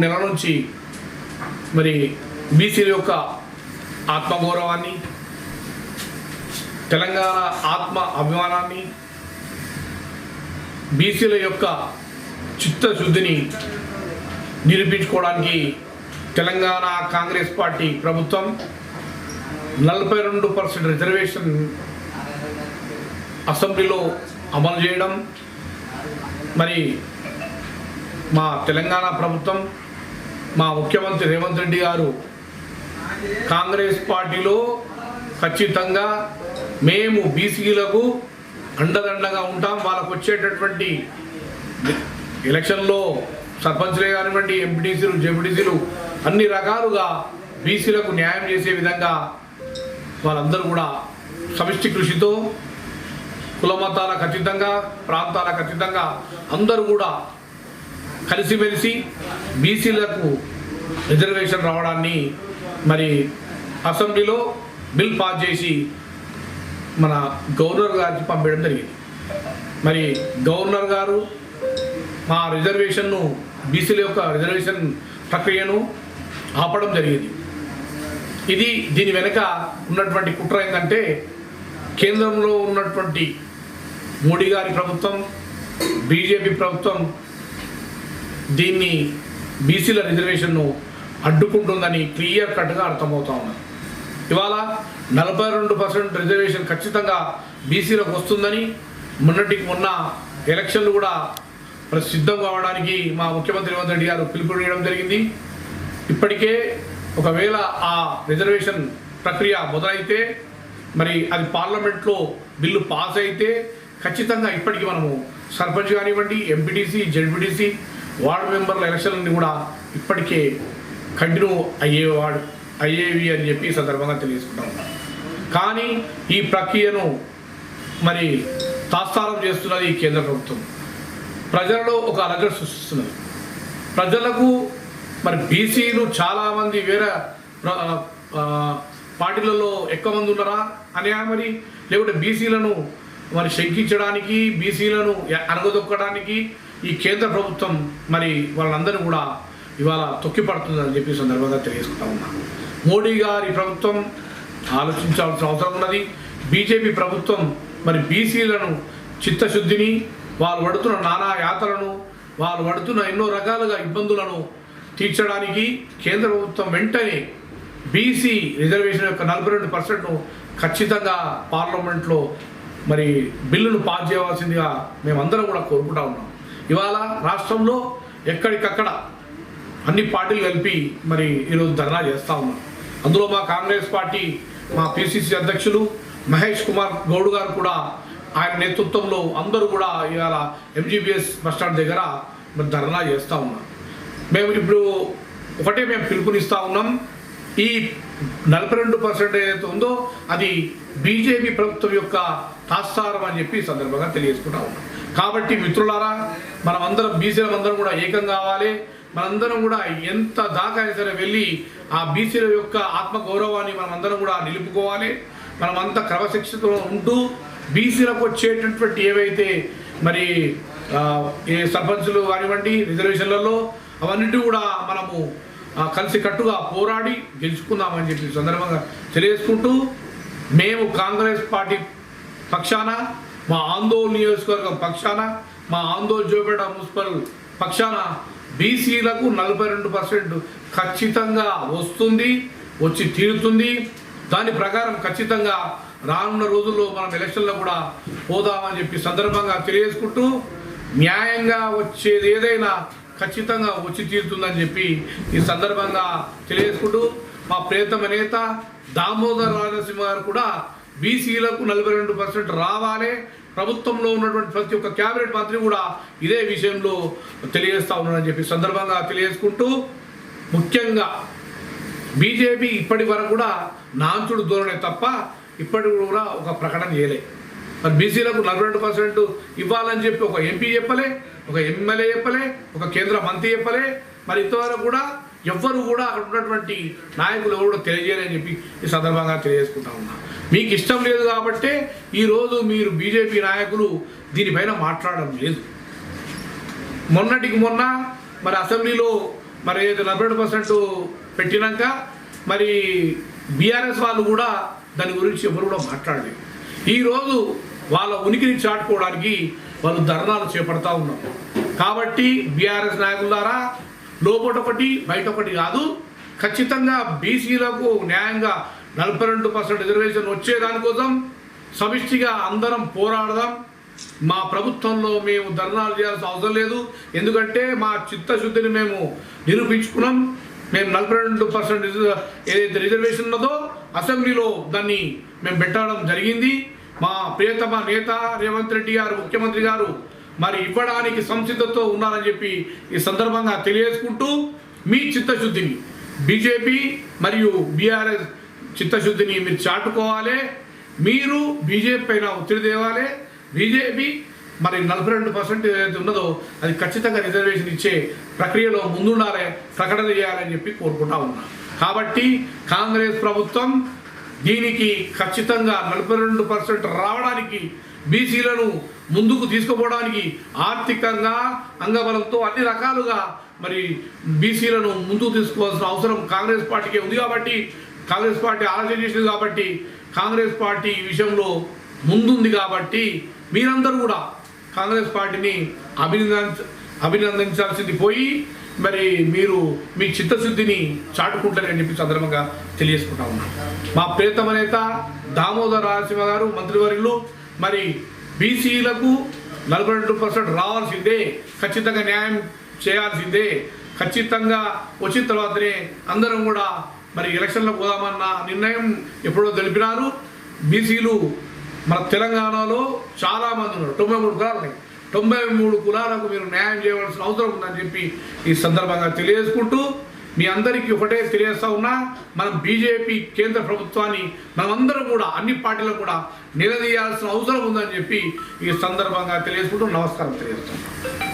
మూడు నెలల నుంచి మరి బీసీల యొక్క ఆత్మగౌరవాన్ని తెలంగాణ ఆత్మ అభిమానాన్ని బీసీల యొక్క చిత్తశుద్ధిని నిరూపించుకోవడానికి తెలంగాణ కాంగ్రెస్ పార్టీ ప్రభుత్వం నలభై రెండు పర్సెంట్ రిజర్వేషన్ అసెంబ్లీలో అమలు చేయడం మరి మా తెలంగాణ ప్రభుత్వం మా ముఖ్యమంత్రి రేవంత్ రెడ్డి గారు కాంగ్రెస్ పార్టీలో ఖచ్చితంగా మేము బీసీలకు అండదండగా ఉంటాం. వాళ్ళకు వచ్చేటటువంటి ఎలక్షన్లో సర్పంచ్లే కానివ్వండి ఎంపీటీసీలు జెపిటీసీలు అన్ని రకాలుగా బీసీలకు న్యాయం చేసే విధంగా వాళ్ళందరూ కూడా సమిష్టి కృషితో కుల మతాల ఖచ్చితంగా ప్రాంతాల ఖచ్చితంగా అందరూ కూడా కలిసిమెలిసి బీసీలకు రిజర్వేషన్ రావడాన్ని మరి అసెంబ్లీలో బిల్ పాస్ చేసి మన గవర్నర్ గారికి పంపించడం జరిగింది. మరి గవర్నర్ గారు మా రిజర్వేషన్ను బీసీల యొక్క రిజర్వేషన్ ప్రక్రియను ఆపడం జరిగింది. ఇది దీని వెనుక ఉన్నటువంటి కుట్ర ఏంటంటే కేంద్రంలో ఉన్నటువంటి మోడీ గారి ప్రభుత్వం బీజేపీ ప్రభుత్వం దీన్ని బీసీల రిజర్వేషన్ను అడ్డుకుంటుందని క్లియర్ కట్గా అర్థమవుతా ఉన్నది ఇవాళ నలభై రెండు పర్సెంట్ రిజర్వేషన్ ఖచ్చితంగా బీసీలకు వస్తుందని మొన్నటికి మొన్న ఎలక్షన్లు కూడా సిద్ధం కావడానికి మా ముఖ్యమంత్రి రేవంత్ రెడ్డి గారు పిలుపునియడం జరిగింది. ఇప్పటికే ఒకవేళ ఆ రిజర్వేషన్ ప్రక్రియ మొదలైతే మరి అది పార్లమెంట్లో బిల్లు పాస్ అయితే ఖచ్చితంగా ఇప్పటికి మనము సర్పంచ్ కానివ్వండి ఎంపీటీసీ జెడ్పీటీసీ వార్డు మెంబర్ల ఎలక్షన్లన్నీ కూడా ఇప్పటికే కంటిన్యూ అయ్యేవాడు అయ్యేవి అని చెప్పి సందర్భంగా తెలియజేసుకుంటా ఉన్నాను కానీ ఈ ప్రక్రియను మరి తాత్సారం చేస్తున్నది ఈ కేంద్ర ప్రభుత్వం. ప్రజలలో ఒక అలగడ సృష్టిస్తున్నది. ప్రజలకు మరి బీసీలు చాలామంది వేరే పార్టీలలో ఎక్కువ మంది ఉన్నారా? అనే మరి లేకుంటే బీసీలను మరి శంకించడానికి బీసీలను అనగదొక్కడానికి ఈ కేంద్ర ప్రభుత్వం మరి వాళ్ళందరూ కూడా ఇవాళ తొక్కిపడుతుందని చెప్పి సందర్భంగా తెలియజేసుకుంటా ఉన్నా. మోడీ గారి ప్రభుత్వం ఆలోచించాల్సిన అవసరం ఉన్నది. బీజేపీ ప్రభుత్వం మరి బీసీలను చిత్తశుద్ధిని వాళ్ళు పడుతున్న నానా యాత్రలను వాళ్ళు పడుతున్న ఎన్నో రకాలుగా ఇబ్బందులను తీర్చడానికి కేంద్ర ప్రభుత్వం వెంటనే బీసీ రిజర్వేషన్ యొక్క నలభై రెండు పర్సెంట్ను ఖచ్చితంగా పార్లమెంట్లో మరి బిల్లును పాస్ చేయవలసిందిగా మేమందరం కూడా కోరుకుంటా ఉన్నాం. ఇవాళ రాష్ట్రంలో ఎక్కడికక్కడ అన్ని పార్టీలు కలిపి మరి ఈరోజు ధర్నా చేస్తూ ఉన్నారు. అందులో మా కాంగ్రెస్ పార్టీ మా పిసిసి అధ్యక్షులు మహేష్ కుమార్ గౌడ్ గారు కూడా ఆయన నేతృత్వంలో అందరూ కూడా ఇవాళ ఎంజీబీఎస్ బస్టాండ్ దగ్గర మరి ధర్నా చేస్తూ ఉన్నారు. మేము ఇప్పుడు ఒకటే మేము పిలుపునిస్తూ ఉన్నాం. ఈ నలభై రెండు పర్సెంట్ ఏదైతే ఉందో అది బీజేపీ ప్రభుత్వం యొక్క తాత్సారం అని చెప్పి సందర్భంగా తెలియజేసుకుంటా ఉన్నాం. కాబట్టి మిత్రులారా మనమందరం బీసీలం అందరం కూడా ఏకం కావాలి. మనందరం కూడా ఎంత దాకా అయినా సరే వెళ్ళి ఆ బీసీల యొక్క ఆత్మ గౌరవాన్ని మనమందరం కూడా నిలుపుకోవాలి. మనమంతా క్రమశిక్షణతో ఉంటూ బీసీలకు వచ్చేటటువంటి ఏవైతే మరి ఏ సర్పంచులు కానివ్వండి రిజర్వేషన్లలో అవన్నిటి కూడా మనము కలిసి కట్టుగా పోరాడి గెలుచుకుందామని చెప్పి సందర్భంగా తెలియజేసుకుంటూ మేము కాంగ్రెస్ పార్టీ పక్షాన మా ఆందోళన నియోజకవర్గం పక్షాన మా ఆందోళన జోపేట మున్సిపల్ పక్షాన బీసీలకు నలభై రెండు పర్సెంట్ ఖచ్చితంగా వస్తుంది వచ్చి తీరుతుంది. దాని ప్రకారం ఖచ్చితంగా రానున్న రోజుల్లో మనం ఎలక్షన్లో కూడా పోదామని చెప్పి సందర్భంగా తెలియజేసుకుంటూ న్యాయంగా వచ్చేది ఏదైనా ఖచ్చితంగా వచ్చి తీరుతుందని చెప్పి ఈ సందర్భంగా తెలియజేసుకుంటూ మా ప్రియతమ నేత దామోదర్ రాజసింహ గారు కూడా బీసీలకు నలభై రెండు పర్సెంట్ రావాలి. ప్రభుత్వంలో ఉన్నటువంటి ప్రతి ఒక్క క్యాబినెట్ మంత్రి కూడా ఇదే విషయంలో తెలియజేస్తూ ఉన్నారని చెప్పి సందర్భంగా తెలియజేసుకుంటూ ముఖ్యంగా బీజేపీ ఇప్పటి వరకు కూడా నాంచుడు ధోరణే తప్ప ఇప్పటి కూడా ఒక ప్రకటన చేయలే. మరి బీసీలకు నలభై రెండు పర్సెంట్ ఇవ్వాలని చెప్పి ఒక ఎంపీ చెప్పలే ఒక ఎమ్మెల్యే చెప్పలే ఒక కేంద్ర మంత్రి చెప్పలే. మరి ఇంతవరకు కూడా ఎవ్వరు కూడా అక్కడ ఉన్నటువంటి నాయకులు ఎవరు కూడా తెలియజేయాలని చెప్పి ఈ సందర్భంగా తెలియజేసుకుంటా ఉన్నా. మీకు ఇష్టం లేదు కాబట్టే ఈరోజు మీరు బీజేపీ నాయకులు దీనిపైన మాట్లాడడం లేదు. మొన్నటికి మొన్న మరి అసెంబ్లీలో మరి ఏదైతే నలభై రెండు పర్సెంట్ పెట్టినాక మరి బీఆర్ఎస్ వాళ్ళు కూడా దాని గురించి ఎవరు కూడా మాట్లాడలేదు. ఈరోజు వాళ్ళ ఉనికిని చాటుకోవడానికి వాళ్ళు ధర్నాలు చేపడతా ఉన్నారు. కాబట్టి బీఆర్ఎస్ నాయకుల ద్వారా లోపల ఒకటి బయట ఒకటి కాదు ఖచ్చితంగా బీసీలకు న్యాయంగా నలభై రెండు పర్సెంట్ రిజర్వేషన్ వచ్చే దానికోసం సమిష్టిగా అందరం పోరాడదాం. మా ప్రభుత్వంలో మేము ధర్నాలు చేయాల్సిన అవసరం లేదు. ఎందుకంటే మా చిత్తశుద్ధిని మేము నిరూపించుకున్నాం. మేము నలభై రెండు పర్సెంట్ ఏదైతే రిజర్వేషన్ ఉన్నదో అసెంబ్లీలో దాన్ని మేము పెట్టడం జరిగింది. మా ప్రియతమ నేత రేవంత్ రెడ్డి గారు ముఖ్యమంత్రి గారు మరి ఇవ్వడానికి సంసిద్ధతో ఉన్నారని చెప్పి ఈ సందర్భంగా తెలియజేసుకుంటూ మీ చిత్తశుద్ధిని బీజేపీ మరియు బీఆర్ఎస్ చిత్తశుద్ధిని మీరు చాటుకోవాలి. మీరు బీజేపీ పైన ఒత్తిడి తేవాలి. బీజేపీ మరి నలభై రెండు పర్సెంట్ ఏదైతే ఉన్నదో అది ఖచ్చితంగా రిజర్వేషన్ ఇచ్చే ప్రక్రియలో ముందుండాలి ప్రకటన చేయాలని చెప్పి కోరుకుంటా ఉన్నా. కాబట్టి కాంగ్రెస్ ప్రభుత్వం దీనికి ఖచ్చితంగా నలభై రెండు పర్సెంట్ రావడానికి బీసీలను ముందుకు తీసుకుపోవడానికి ఆర్థికంగా అంగబలంతో అన్ని రకాలుగా మరి బీసీలను ముందుకు తీసుకోవాల్సిన అవసరం కాంగ్రెస్ పార్టీకే ఉంది కాబట్టి కాంగ్రెస్ పార్టీ ఆలోచన చేసింది కాబట్టి కాంగ్రెస్ పార్టీ ఈ విషయంలో ముందుంది కాబట్టి మీరందరూ కూడా కాంగ్రెస్ పార్టీని అభినందించ అభినందించాల్సింది పోయి మరి మీరు మీ చిత్తశుద్ధిని చాటుకుంటారని చెప్పి సందర్భంగా తెలియజేసుకుంటా ఉన్నాం. మా ప్రియతమ నేత దామోదర్ రాజసింహ గారు మంత్రివర్యులు మరి బీసీలకు నలభై రెండు పర్సెంట్ రావాల్సిందే ఖచ్చితంగా న్యాయం చేయాల్సిందే ఖచ్చితంగా వచ్చిన తర్వాతనే అందరం కూడా మరి ఎలక్షన్లో పోదామన్న నిర్ణయం ఎప్పుడో తెలిపినారు. బీసీలు మన తెలంగాణలో చాలా మంది ఉన్నారు. తొంభై మూడు కులాలు ఉన్నాయి. తొంభై మూడు కులాలకు మీరు న్యాయం చేయవలసిన అవసరం ఉందని చెప్పి ఈ సందర్భంగా తెలియజేసుకుంటూ మీ అందరికీ ఒకటే తెలియజేస్తా ఉన్నా మనం బీజేపీ కేంద్ర ప్రభుత్వాన్ని మనమందరం కూడా అన్ని పార్టీలకు కూడా నిలదీయాల్సిన అవసరం ఉందని చెప్పి ఈ సందర్భంగా తెలియజేసుకుంటూ నమస్కారం తెలియజేస్తాం